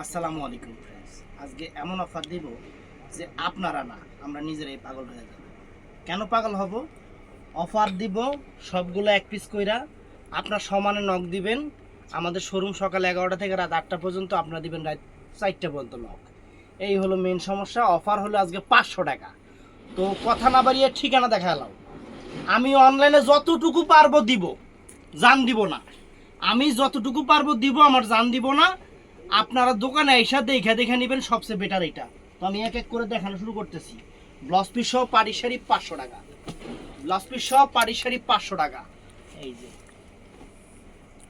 আসসালামু আলাইকুম ফ্রেন্ডস আজকে এমন অফার দিব যে আপনারা না, আমরা নিজেরাই পাগল হয়ে যাব। কেন পাগল হব? অফার দিব সবগুলো এক পিস কইরা, আপনার সমানে নখ দিবেন। আমাদের শোরুম সকাল এগারোটা থেকে রাত আটটা পর্যন্ত আপনারা দিবেন রাত চারটা পর্যন্ত নখ এই হলো মেন সমস্যা। অফার হলো আজকে পাঁচশো টাকা। তো কথা না বাড়িয়ে ঠিকানা দেখালাম। আমি অনলাইনে যতটুকু পারব দিব, জান দিব না। আমি যতটুকু পারব দিব, আমার জান দিব না। আপনারা দোকানে এসে দেখে দেখে নেবেন সবচেয়ে বেটার এটা। তো আমি এক এক করে দেখানো শুরু করতেছি। ব্লাউজ পিস সহ পাড়ি শাড়ি পাঁচশো টাকা। ব্লাউজ পিস সহ পাড়ি শাড়ি পাঁচশো টাকা। এই যে।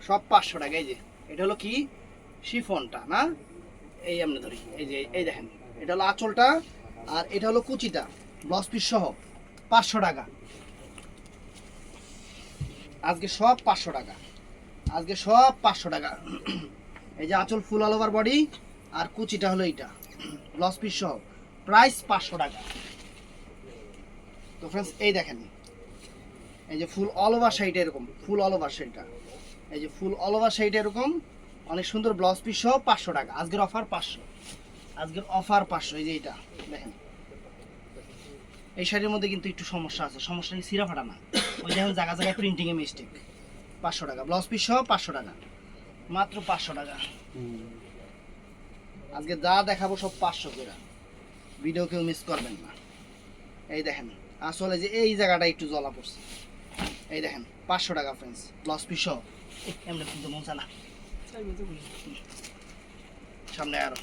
সব পাঁচশো টাকা, এই যে। এটা হলো কি? শিফনটা, না? এই আমরা ধরি। এই যে, এই দেখেন। এটা হলো আঁচলটা আর এটা হলো কুচিটা। ব্লাউজ পিস সহ পাঁচশো টাকা। আজকে সব পাঁচশো টাকা। আজকে সব পাঁচশো টাকা। এই যে আঁচল ফুল অল ওভার বডি আর কুচিটা হলো এইটা। ব্লাউজ পিস সহ। প্রাইস পাঁচশো টাকা। তো ফ্রেন্ডস এই দেখেন। এই যে ফুল অল ওভার শাড়িটা এরকম ফুল অল ওভার শাড়িটা এই যে ফুল অল ওভার শাড়িটা এরকম, অনেক সুন্দর ব্লাউজ পিস সহ পাঁচশো টাকা। আজকের অফার পাঁচশো। আজকের অফার পাঁচশো, এই যে এইটা, দেখেন। এই শাড়ির মধ্যে কিন্তু একটু সমস্যা আছে। সমস্যা সিরা ফাটা না। ওই দেখেন জায়গা জায়গায় প্রিন্টিংয়ে মিস্টেক পাঁচশো টাকা। ব্লাউজ পিস সহ পাঁচশো টাকা। মাত্র পাঁচশো টাকা। আজকে যা দেখাবো সব পাঁচশো করে। ভিডিও কেউ মিস করবেন না। এই দেখেন আসলে যে এই জায়গাটা একটু জ্বলা পড়ছে। এই দেখেন পাঁচশো টাকা ফ্রেন্ডস ব্লাউজ পিস এমনি কিন্তু মজা না। সামনে আরও।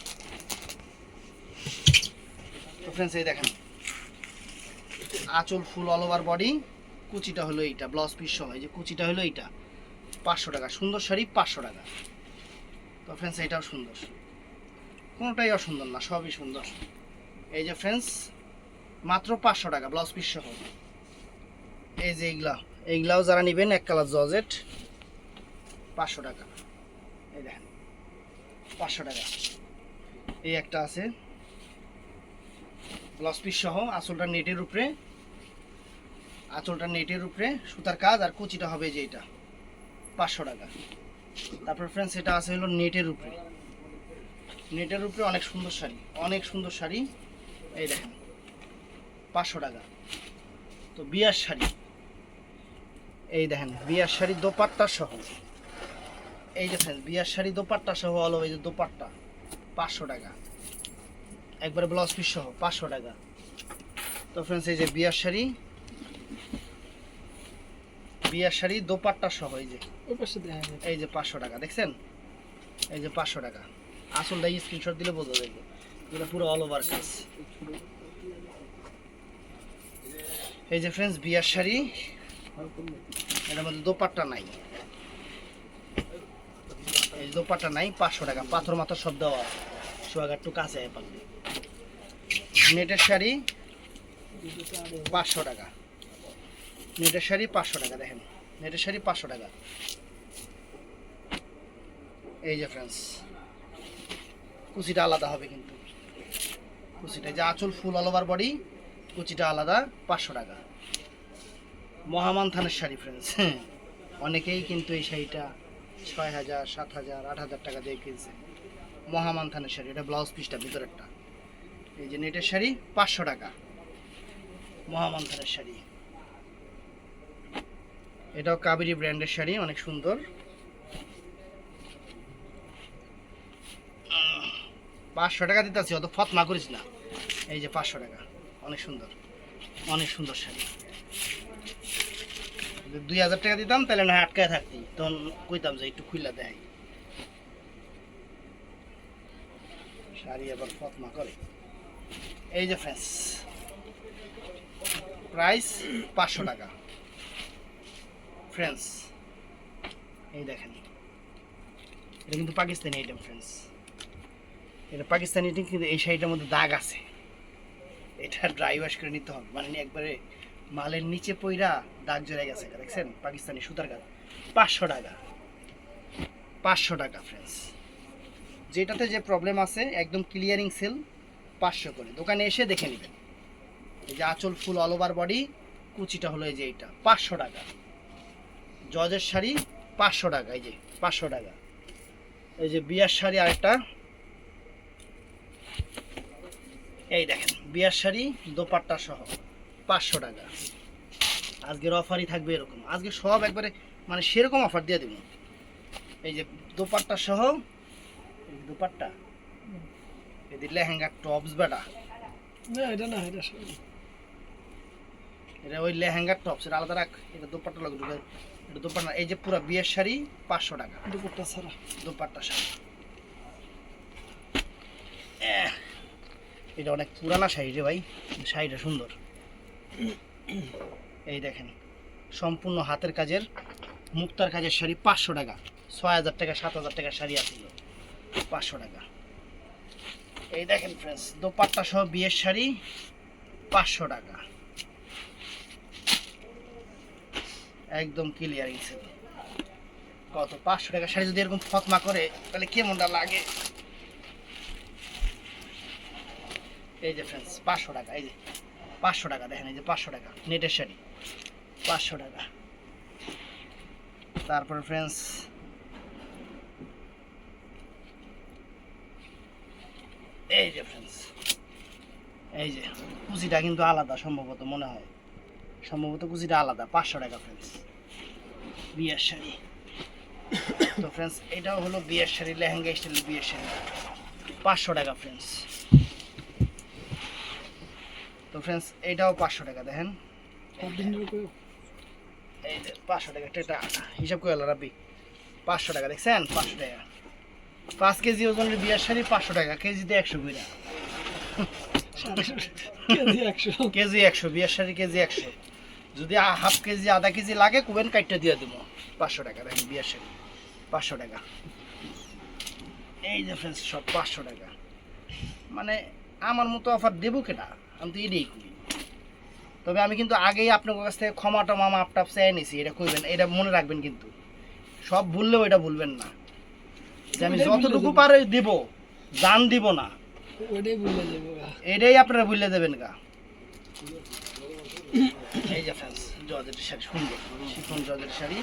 তো ফ্রেন্ডস এই দেখেন আঁচল ফুল অল ওভার বডি কুচিটা হলো এইটা ব্লাউজ পিস সহ এই যে কুচিটা হলো এইটা। পাঁচশো টাকা, সুন্দর শাড়ি পাঁচশো টাকা। তো ফ্রেন্ডস এটাও সুন্দর। কোনোটাই অসুন্দর না, সবই সুন্দর। এই যে ফ্রেন্ডস মাত্র পাঁচশো টাকা ব্লাউজ পিস সহ। এই যে এইগুলা, এইগুলাও যারা নেবেন, এক কালার জজেট পাঁচশো টাকা। এই দেখেন, পাঁচশো টাকা। এই একটা আছে। ব্লাউজ পিস সহ, আঁচলটা নেটের উপরে, আঁচলটা নেটের উপরে, সুতার কাজ আর কুচিটা হবে যে এটা পাঁচশো টাকা। তারপর ফ্রেন্ডস এটা আছে হলো নেটের উপরে। নেটের উপরে অনেক সুন্দর শাড়ি, অনেক সুন্দর শাড়ি। এই দেখেন, পাঁচশো টাকা। তো বিয়ার শাড়ি। এই দেখেন, বিয়ার শাড়ি দোপাট্টা সহ। এই যে বিয়ার শাড়ি দোপাট্টা সহ হলো এই যে দোপাট্টা, পাঁচশো টাকা। একবারে ব্লাউজ পিস সহ, পাঁচশো টাকা। তো ফ্রেন্ডস এই যে বিয়ার শাড়ি বিয়ার শাড়ি দোপাট্টা সহ এই যে। এই যে পাঁচশো টাকা দেখছেন? এই যে পাঁচশো টাকা। আসলটা স্ক্রিনশট দিলে বোঝা যাবে এটা পুরো অল ওভার কাজ এই যে ফ্রেন্ডস বিয়ার শাড়ি এটার মধ্যে দোপাট্টা নাই। এই দোপাট্টা নাই পাঁচশো টাকা। পাথর মাথা সব দেওয়া সোয়াগার একটু কাছে পারলে। নেটের শাড়ি পাঁচশো টাকা। নেটের শাড়ি পাঁচশো টাকা, দেখেন। নেটের শাড়ি পাঁচশো টাকা। এই যে ফ্রেন্ডস কুচিটা আলাদা হবে কিন্তু। কুচিটা যে আঁচল ফুল অল ওভার বডি কুচিটা আলাদা, পাঁচশো টাকা। মহামান থানের শাড়ি ফ্রেন্ডস অনেকেই কিন্তু এই শাড়িটা ছয় হাজার, সাত হাজার, আট হাজার টাকা দিয়ে কিনছে। মহামান থানের শাড়ি, এটা ব্লাউজ পিসটা ভিতরেরটা। এই যে নেটের শাড়ি পাঁচশো টাকা। মহামান থানের শাড়ি। এটাও কাবেরি ব্র্যান্ডের শাড়ি, অনেক সুন্দর। পাঁচশো টাকা দিতেছি অত ফত না করিস না। এই যে পাঁচশো টাকা, অনেক সুন্দর অনেক সুন্দর শাড়ি। দুই হাজার টাকা দিতাম, তাহলে না আটকায় থাকতি। তখন কইতাম যে একটু খুইলা দেয়। শাড়ি আবার ফত না করে। এই যে ফ্রেন্স প্রাইস পাঁচশো টাকা। ফ্রেন্স এই দেখেন। এটা কিন্তু পাকিস্তানি আইটেম ফ্রেন্স এটা পাকিস্তানি আইটেম কিন্তু এই শাড়িটার মধ্যে দাগ আছে। এটা ড্রাই ওয়াশ করে নিতে হবে। মানে একবারে মালের নিচে পইরা দাগ জড়ে গেছে, দেখছেন? পাকিস্তানি সুতার কাজ পাঁচশো টাকা। পাঁচশো টাকা ফ্রেন্স যেটাতে যে প্রবলেম আছে, একদম ক্লিয়ারিং সেল পাঁচশো করে। দোকানে এসে দেখে নেবেন। এই যে আঁচল ফুল অল ওভার বডি কুচিটা হলো এই যে এইটা। পাঁচশো টাকা। জজের শাড়ি পাঁচশো টাকা, এই যে পাঁচশো টাকা। এই যে বিয়ার শাড়ি আরেকটা। এই দেখেন, বিয়ার শাড়ি দোপাট্টা সহ, পাঁচশো টাকা। আজকের অফারই থাকবে এরকম। আজকে সব একবারে মানে সেরকম অফার দিয়ে দেবো। এই যে দোপাট্টা সহ দোপাট্টা এদের লেহেঙ্গা টপস বেটা। না, এটা না, এটা এটা ওই লেহেঙ্গার টপস এটা আলাদা রাখ এটা দোপাট্টা লাগবে দুটো- এটা দোপাট্টা এই যে পুরো বিয়ের শাড়ি পাঁচশো টাকা। দুপুরটা ছাড়া। দোপাট্টা শাড়ি। এটা অনেক পুরানা শাড়ি রে ভাই শাড়িটা সুন্দর। এই দেখেন সম্পূর্ণ হাতের কাজের মুক্তার কাজের শাড়ি পাঁচশো টাকা। ছয় হাজার টাকা সাত হাজার টাকার শাড়ি আছিল পাঁচশো টাকা। এই দেখেন ফ্রেন্ডস দোপাট্টা সহ বিয়ের শাড়ি পাঁচশো টাকা। একদম ক্লিয়ার গেছে কত? পাঁচশো টাকা শাড়ি যদি এরকম ফতমা করে, তাহলে কেমনটা লাগে? এই যে ফ্রেন্ডস পাঁচশো টাকা, এই যে, পাঁচশো টাকা দেখেন, এই যে পাঁচশো টাকা, নেটের শাড়ি, পাঁচশো টাকা। তারপরে ফ্রেন্ডস এই যে ফ্রেন্ডস এই যে কুচিটা কিন্তু আলাদা সম্ভবত মনে হয়। সম্ভবত কুচিটা আলাদা পাঁচশো টাকা ফ্রেন্ডস বিয়ের শাড়ি। তো ফ্রেন্ডস এটাও হলো বিয়ের শাড়ি লেহেঙ্গা স্টাইলের বিয়ের শাড়ি। পাঁচশো টাকা ফ্রেন্ডস তো ফ্রেন্ডস এটাও পাঁচশো টাকা দেখেন। এই যে পাঁচশো টাকা এটা হিসাব করে রাবি পাঁচশো টাকা দেখছেন? পাঁচশো টাকা। পাঁচ কেজি ওজনের বিয়ার শাড়ি পাঁচশো টাকা কেজিতে একশো কুড়ি কেজি একশো। কেজি একশো বিয়ের শাড়ি কেজি একশো। যদি হাফ কেজি আধা কেজি লাগে কুবেন কাইটটা দিয়ে দেবো। পাঁচশো টাকা দেখেন বিয়ের শাড়ি পাঁচশো টাকা। এই যে ফ্রেন্ডস সব পাঁচশো টাকা। মানে আমার মতো অফার দেবো কেটা আমি তো এটাই করি। তবে আমি কিন্তু আগেই আপনার কাছ থেকে ক্ষমা টমা মাপ টাপ চেয়ে নিছি এটা করবেন এটা মনে রাখবেন কিন্তু। সব ভুললেও এটা ভুলবেন না। যে আমি যতটুকু পারে দিব জান দিব না। ভুলে। এটাই আপনারা বুঝলে দেবেন গা। এই যে ফ্রেন্ডস জর্জেটের শাড়ি সুন্দর শিফন জর্জেটের শাড়ি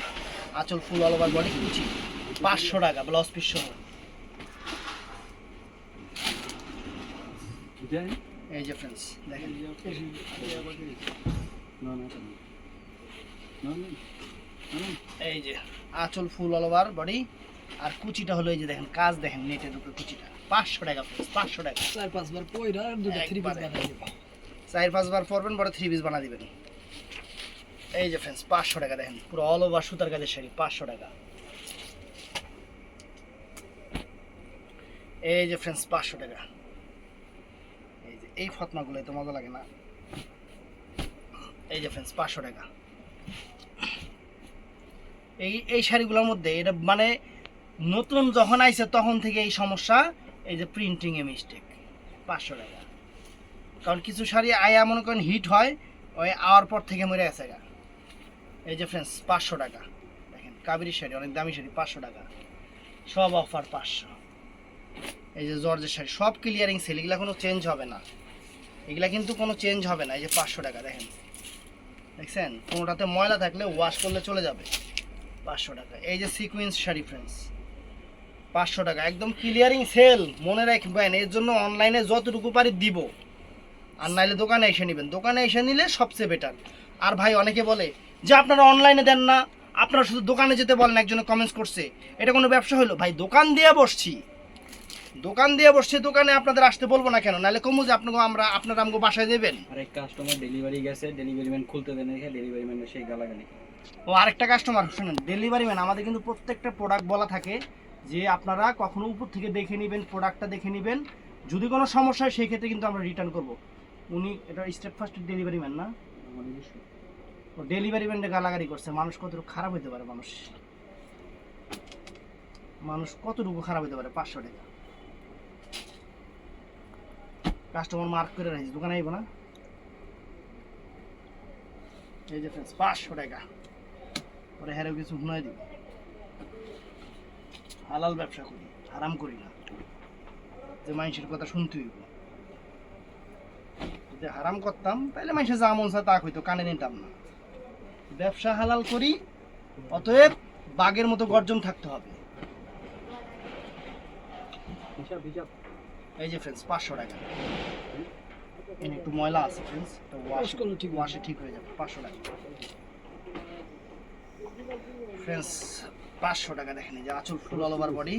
আঁচল ফুল অল ওভার বডি কুচি পাঁচশো টাকা ব্লাউজ পিস সহ। এই যে ফ্রেন্ডস দেখেন। এই যে আঁচল ফুল অল ওভার বডি আর কুচিটা হলো এই যে দেখেন কাজ দেখেন নেটের উপরে কুচিটা। পাঁচশো টাকা পাঁচশো টাকা। চার পাঁচবার পয়রা দুটো থ্রি দেবো। চার পাঁচবার পরবেন বড় থ্রি পিস বানা দিবেন। এই যে ফ্রেন্ডস পাঁচশো টাকা দেখেন, পুরো অল ওভার সুতার কাজের শাড়ি, পাঁচশো টাকা। এই যে ফ্রেন্ডস পাঁচশো টাকা। এই যে, এই ফতমাগুলো তো মজা লাগে না। এই যে ফ্রেন্ডস পাঁচশো টাকা। এই এই শাড়িগুলোর মধ্যে এটা মানে নতুন যখন আইছে তখন থেকে এই সমস্যা, এই যে প্রিন্টিং এ মিস্টেক পাঁচশো টাকা। কারণ কিছু শাড়ি আয়া মনে করেন হিট হয়, ওই আওয়ার পর থেকে মরে গেছে গা। এই যে ফ্রেন্ডস পাঁচশো টাকা। দেখেন, কাবেরি শাড়ি, অনেক দামি শাড়ি, পাঁচশো টাকা। সব অফার পাঁচশো। এই যে জর্জের শাড়ি, সব ক্লিয়ারিং সেল এগুলা কোনো চেঞ্জ হবে না। এগুলা কিন্তু কোনো চেঞ্জ হবে না, এই যে পাঁচশো টাকা, দেখেন। দেখছেন? কোনোটাতে ময়লা থাকলে ওয়াশ করলে চলে যাবে। পাঁচশো টাকা। এই যে সিকুয়েন্স শাড়ি ফ্রেন্ডস পাঁচশো টাকা। একদম ক্লিয়ারিং সেল মনে রাখবেন, এর জন্য অনলাইনে যতটুকু পারি দিব। আর নাইলে দোকানে এসে নেবেন। দোকানে এসে নিলে সবচেয়ে বেটার আর ভাই অনেকে বলে যে আপনারা অনলাইনে দেন না আপনারা শুধু দোকানে যেতে বলেন একজনে কমেন্টস করছে। এটা কোনো ব্যবসা হলো? ভাই দোকান দিয়ে বসছি। দোকান দিয়ে বসছি দোকানে আপনাদের আসতে বলব না কেন? নাহলে কমু যে আপনাকে আমরা আপনারা আমাকে বাসায় দেবেন। আরেক কাস্টমার ডেলিভারি গেছে ডেলিভারি ম্যান খুলতে দেন রেখে ডেলিভারি ম্যান সেই গালাগালি ও আরেকটা কাস্টমার শুনেন ডেলিভারি ম্যান আমাদের কিন্তু প্রত্যেকটা প্রোডাক্ট বলা থাকে যে আপনারা কখনো উপর থেকে দেখে নেবেন প্রোডাক্টটা দেখে নেবেন। যদি কোনো সমস্যা হয় সেই ক্ষেত্রে কিন্তু আমরা রিটার্ন করব। উনি এটা স্টেপ ফার্স্ট ডেলিভারি ম্যান না? ও ডেলিভারি ম্যানটা গালাগালি করছে। মানুষ কতটুকু খারাপ হতে পারে মানুষ? মানুষ কতটুকু খারাপ হতে পারে? পাঁচশো টাকা। কাস্টমার মার্ক করে রাখিস দোকানে আইব না? এই যে ফ্রেন্ডস পাঁচশো টাকা। পরে হ্যারেও কিছু শুনাই দিবি হালাল ব্যবসা করি আরাম করি না। যে মানুষের কথা শুনতে হইব। যদি হারাম করতাম তাহলে মানুষের যা মন চায় তা হইতো কানে নিতাম না। ব্যবসা হালাল করি অতএব বাঘের মতো গর্জন থাকতে হবে। এই যে ফ্রেন্ডস পাঁচশো টাকা। একটু ময়লা আছে ফ্রেন্ডস তো ওয়াশ করলে ঠিক ওয়াশে ঠিক হয়ে যাবে পাঁচশো টাকা। ফ্রেন্ডস পাঁচশো টাকা দেখেন যে আঁচল ফুল অল ওভার বডি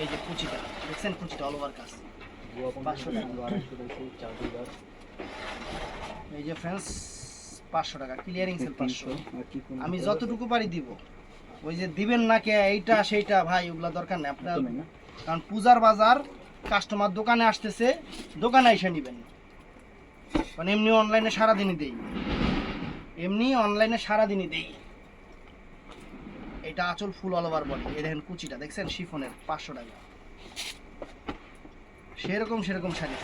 এই যে কুচিটা দেখছেন কুচিটা অল ওভার কাজ? পাঁচশো টাকা। এই যে ফ্রেন্ডস পাঁচশো টাকা ক্লিয়ারিং সেল পাঁচশো। আমি যতটুকু পারি দিব। ওই যে দিবেন না কে এইটা সেইটা ভাই ওগুলা দরকার নেই। আপনার কারণ পূজার বাজার কাস্টমার দোকানে আসতেছে দোকানে এসে নেবেন। মানে এমনি অনলাইনে সারাদিনই দেই। এমনি অনলাইনে সারাদিনই দেই। এটা আঁচল ফুল অল ওভার বডি এই দেখেন কুচিটা দেখছেন? শিফনের পাঁচশো টাকা। সেরকম সেরকম শাড়ি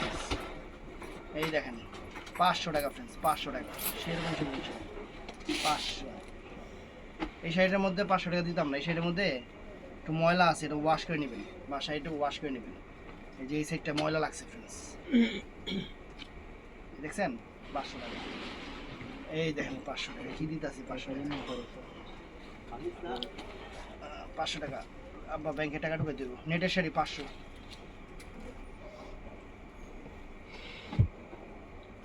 এই দেখেন, পাঁচশো টাকা ফ্রেন্ডস পাঁচশো টাকা। সেরকম সেরকম পাঁচশো। এই শাড়িটার মধ্যে পাঁচশো টাকা দিতাম না, এই শাড়ির মধ্যে একটু ময়লা আছে, এটা ওয়াশ করে নেবেন। বা একটু ওয়াশ করে নেবেন। এই যে এই সাইডটা ময়লা লাগছে ফ্রেন্ডস দেখছেন? পাঁচশো টাকা। এই দেখেন, পাঁচশো টাকা। কি দিতেছি পাঁচশো টাকা? পাঁচশো টাকা। আব্বা ব্যাংকে টাকা ঢুকে দেবো। নেটের শাড়ি পাঁচশো।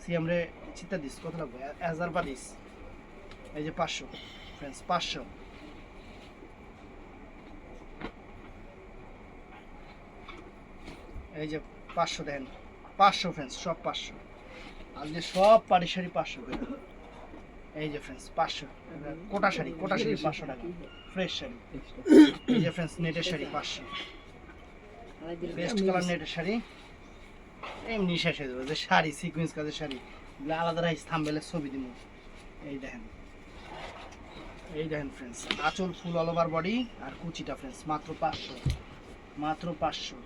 সিএম রে চিন্তা দিস কত লাগবে হাজার বা দিস এই যে পাঁচশো ফ্রেন্ডস পাঁচশো। এই যে পাঁচশো দেখেন পাঁচশো ফ্রেন্ডস সব পাঁচশো। আজকে সব পাড়ি শাড়ি পাঁচশো। করে এই যে ফ্রেন্ডস পাঁচশো। কোটা শাড়ি কোটা শাড়ি পাঁচশো টাকা। ফ্রেশ শাড়ি। এই যে ফ্রেন্ডস নেটের শাড়ি পাঁচশো। বেস্ট কালার নেটের শাড়ি। এমনি শেষ হয়ে যাবে। যে শাড়ি সিকুয়েন্স কাজের শাড়ি, এগুলো আলাদা রাইস থাম্বেলের ছবি দিব। এই দেখেন। এই দেখেন ফ্রেন্ডস আঁচল ফুল অল ওভার বডি আর কুচিটা ফ্রেন্ডস মাত্র পাঁচশো। মাত্র পাঁচশো।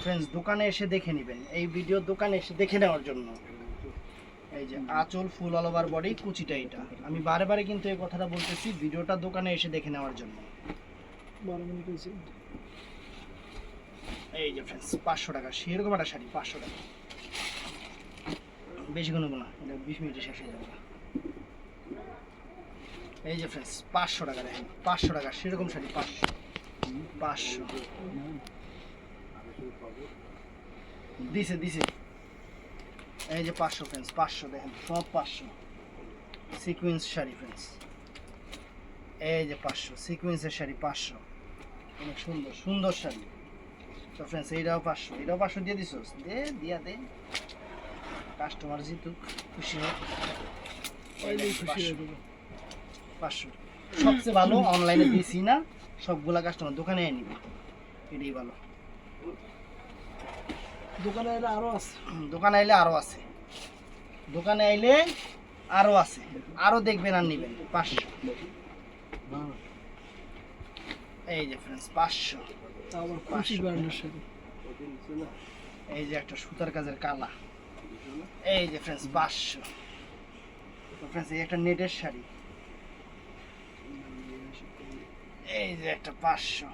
ফ্রেন্ডস দোকানে এসে দেখে নেবেন। এই ভিডিও দোকানে এসে দেখে নেওয়ার জন্য। এই যে আঁচল ফুল অল ওভার বডি কুচিটা এটা। আমি বারে বারে কিন্তু এই কথাটা বলতেছি ভিডিওটা দোকানে এসে দেখে নেওয়ার জন্য। এই যে ফ্রেন্ডস পাঁচশো টাকা, সেরকম একটা শাড়ি, পাঁচশো টাকা। বেশি কোনো না, এটা বিশ মিনিটে শেষ হয়ে যাবে। এই যে ফ্রেন্ডস পাঁচশো টাকা দেখেন, পাঁচশো টাকা, সেরকম শাড়ি, পাঁচশো। পাঁচশো। দিছে দিছে। এই যে পাঁচশো ফ্রেন্ডস পাঁচশো দেখেন, সব পাঁচশো। সিকুয়েন্স শাড়ি ফ্রেন্ডস এই যে পাঁচশো সিকুয়েন্সের শাড়ি পাঁচশো। অনেক সুন্দর সুন্দর শাড়ি। তো ফ্রেন্ডস এইটাও পাঁচশো এটাও পাঁচশো দিয়ে দিছোস দে দিয়া দে। কাস্টমার জিতুক খুশি হোক পাঁচশো, সবচেয়ে ভালো অনলাইনে দিছি না সবগুলা কাস্টমার দোকানে নিবে এটাই ভালো। দোকানে এলে আরও আছে। দোকানে আইলে আরও আছে। দোকানে আইলে আরও আছে। আরও দেখবেন আর নিবেন। পাঁচশো। এই যে ফ্রেন্ডস পাঁচশো। তা আবার খুশি ব্র্যান্ডের সাথে এই যে একটা সুতার কাজের কালা। এই যে ফ্রেন্ডস পাঁচশো। তো ফ্রেন্ডস এই একটা নেটের শাড়ি। এই যে একটা পাঁচশো।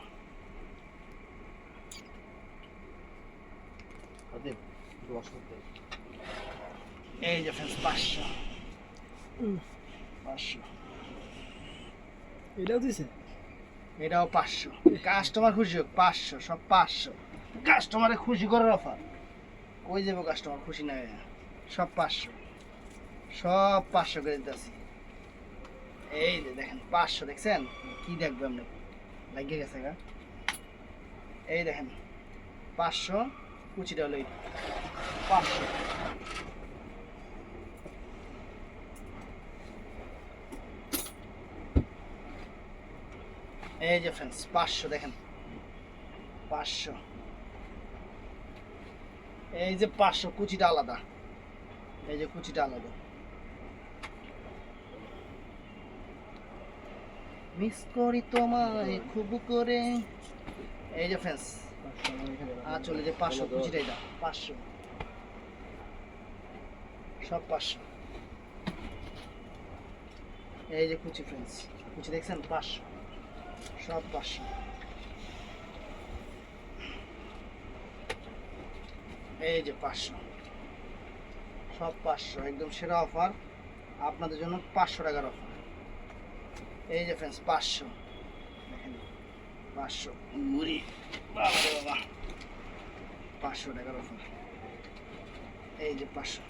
এই যে ফ্রেন্ডস পাঁচশো। পাঁচশো। এটাও দিছে? এটাও পাঁচশো। কাস্টমার খুশি হোক, পাঁচশো, সব পাঁচশো। কাস্টমারে খুশি করার অফার কই যাব কাস্টমার খুশি না সব পাঁচশো। সব পাঁচশো করে দিতেছি। এই যে দেখেন, পাঁচশো দেখছেন? কি দেখব আপনি লাগিয়ে গেছে গা। এই দেখেন, পাঁচশো, কুচিটা হলো এই। পাঁচশো। এই যে ফ্রেন্ডস পাঁচশো দেখেন। পাঁচশো। এই যে পাঁচশো, কুচিটা আলাদা। এই যে কুচিটা আলাদা। মিস করি তোমায় খুব করে। এই যে ফ্রেন্ডস আর চলে যে পাঁচশো কুচিটা এটা পাঁচশো। সব পাঁচশো। এই যে কুচি ফ্রেন্ডস কুচি দেখছেন? পাঁচশো। সব পাঁচশো এই যে পাঁচশো সব পাঁচশো একদম সেরা অফার আপনাদের জন্য পাঁচশো টাকার অফার এই যে ফ্রেন্ডস পাঁচশো পাঁচশো মুড়ি পাঁচশো টাকার অফার এই যে পাঁচশো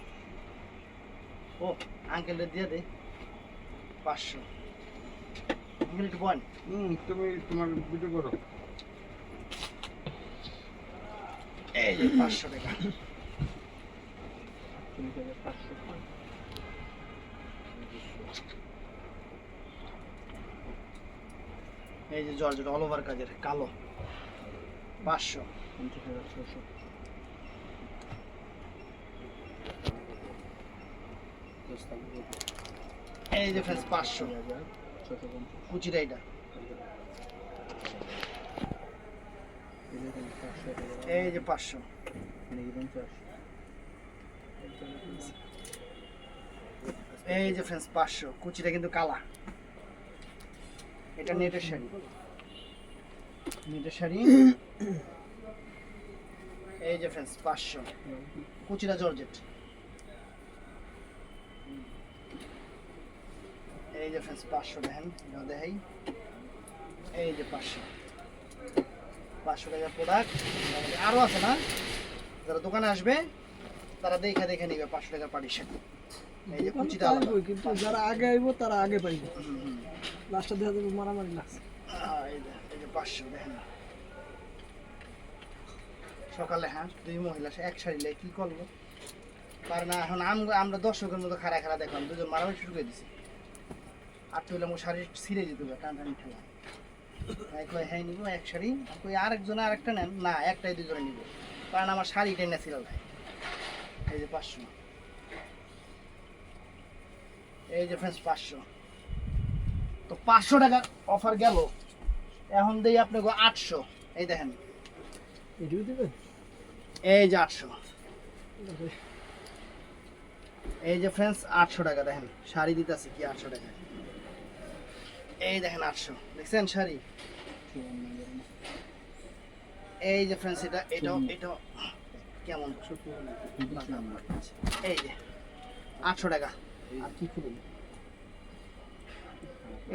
ও আঙ্কেলটা দিয়ে দে পাঁচশো একটু বল হুম তুমি তোমার ভিডিও করো। এই যে পাঁচশো টাকা। এই যে জর্জেট অল ওভার কাজের কালো। পাঁচশো। এই যে ফ্রেন্স পাঁচশো। এই যে ফ্রেন্স পাঁচশো। কুচিটা কিন্তু কালা। এটা নেটের শাড়ি। নেটের শাড়ি। এই যে ফ্রেন্স পাঁচশো। কুচিটা জর্জেট। এই যে ফ্রেন্স পাঁচশো দেখেন এটাও দেখাই। এই যে পাঁচশো। পাঁচশো টাকার প্রোডাক্ট আরও আছে না? যারা দোকানে আসবে তারা দেখে দেখে নিবে পাঁচশো টাকার পার্টিশন এই যে কুচিটা আলাদা। পাইবই, কিন্তু যারা আগে আইবো তারা আগে পাইব। হুম, হুম। লাস্টে দেখা যাবে মারামারি লাগছে এই যে পাঁচশো দেখেন। সকালে হ্যাঁ দুই মহিলা সে এক শাড়ি লাই কি করব পারে না এখন আম- আমরা দর্শকের মতো খারা খারা দেখলাম দুজন মারামারি শুরু করে দিছি। আর তুই আমার শাড়ি ছিঁড়ে যেতে হবে কয় হ্যাঁ নিবো এক শাড়ি আর কই আরেকজন আরেকটা নেন না একটাই দুজনে নিবো। কারণ আমার শাড়ি টেনে ছিল ভাই এই যে পাঁচশো। এই যে ফ্রেন্ডস পাঁচশো। তো পাঁচশো টাকার অফার গেল। এখন দেই আপনাকে আটশো। এই দেখেন। এটিও দেবেন? এই যে আটশো। এই যে ফ্রেন্ডস আটশো টাকা দেখেন। শাড়ি দিতেছে কি আটশো টাকা এই দেখেন আটশো। দেখছেন শাড়ি? এই যে ফ্রেন্ডস এটা এটাও এটাও কেমন? এই যে আটশো টাকা।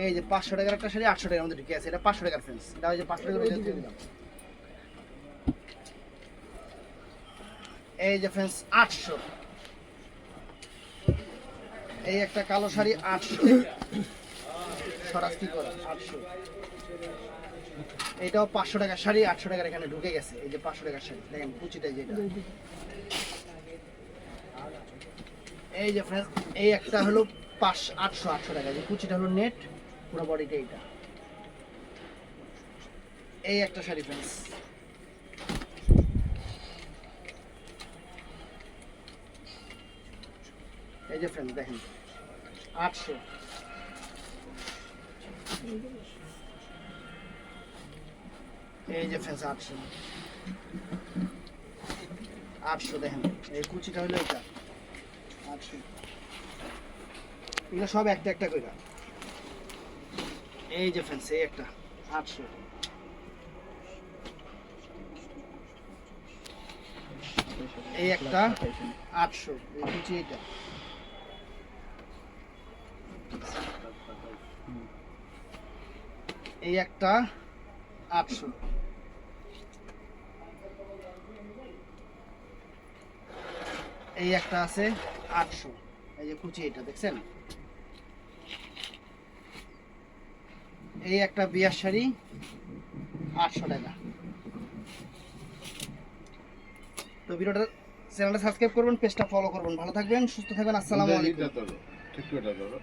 এই যে পাঁচশো টাকার একটা শাড়ি আটশো টাকার মধ্যে ঢুকে আছে। এটা পাঁচশো টাকার ফ্রেন্ডস এটা ওই যে পাঁচশো টাকার এই যে ফ্রেন্ডস আটশো। এই একটা কালো শাড়ি আটশো কি করে আটশো এইটাও পাঁচশো টাকার শাড়ি, আটশো টাকার এখানে ঢুকে গেছে। এই যে পাঁচশো টাকার শাড়ি, দেখেন কুচিটা যেটা এই যে ফ্রেন্ডস এই একটা হলো পাঁচ, আটশো আটশো টাকা। যে কুচিটা হলো নেট পুরো বডিটা এইটা। এই একটা শাড়ি ফ্রেন্ডস এই যে ফ্রেন্ড দেখেন। আটশো। এই যে ফ্রেন্ডস আটশো আটশো দেখেন, এই কুচিটা হলো এটা। আটশো এগুলো সব একটা একটা করে এই যে ফ্রেন্ডস এই একটা। আটশো এই একটা আটশো এই কুচি এটা এই একটা আটশো। এই একটা আছে আটশো। এই যে কুচি এটা দেখছেন? এই একটা বিয়ার শাড়ি আটশো টাকা। তো ভিডিওটা চ্যানেলটা সাবস্ক্রাইব করবেন পেজটা ফলো করবেন। ভালো থাকবেন সুস্থ থাকবেন। আসসালামু আলাইকুম। ঠিক করে ধরো